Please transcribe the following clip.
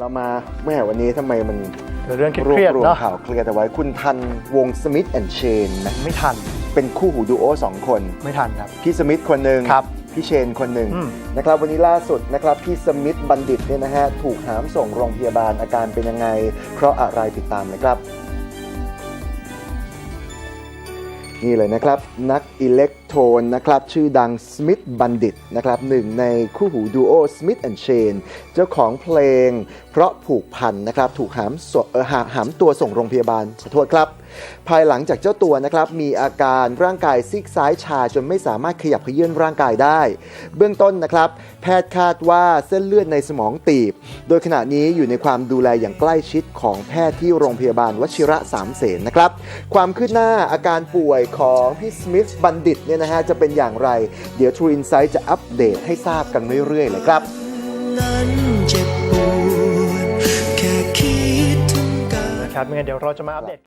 เรามาแม่วันนี้ทำไมมันเรื่องเครวรียบดรวๆมเนาะข่าวเคลียร์แต่ไว้คุณทันวงสมิธแอนด์เชนนะไม่ทันเป็นคู่หูดูโอสองคน ไม่ทันครับ พี่สมิธคนหนึ่งครับพี่เชนคนหนึ่งอืม นะครับวันนี้ล่าสุดนะครับพี่สมิธบัณฑิตเนี่ยนะฮะถูกหามส่งโรงพยาบาลอาการเป็นยังไง เพราะอะไรติดตามเลยครับ นี่เลยนะครับ นักอิเล็กโทนนะครับชื่อดังสมิธบัณฑิตนะครับหนึ่งในคู่หูดูโอสมิธแอนเชนเจ้าของเพลง เพราะผูกพันนะครับถูกหามสหาหามตัวส่งโรงพยาบาลขอโทษครับ ภายหลังจากเจ้าตัวนะครับมีอาการร่างกายซีกซ้ายชาจนไม่สามารถขยับเขยื่อนร่างกายได้ เบื้องต้นนะครับแพทย์คาดว่าเส้นเลือดในสมองตีบ โดยขณะนี้อยู่ในความดูแลอย่างใกล้ชิดของแพทย์ที่โรงพยาบาลวชิระสามเสนนะครับ ความคืบหน้าอาการป่วยของพี่สมิธบัณฑิตเนี่ยนะฮะจะเป็นอย่างไร เดี๋ยว True Insight จะอัปเดตให้ทราบกันเรื่อยๆเลยครับนั้นเจ็บปวดแค่คิดถึงกันนะครับไม่งั้นเดี๋ยวเราจะมาอัปเดต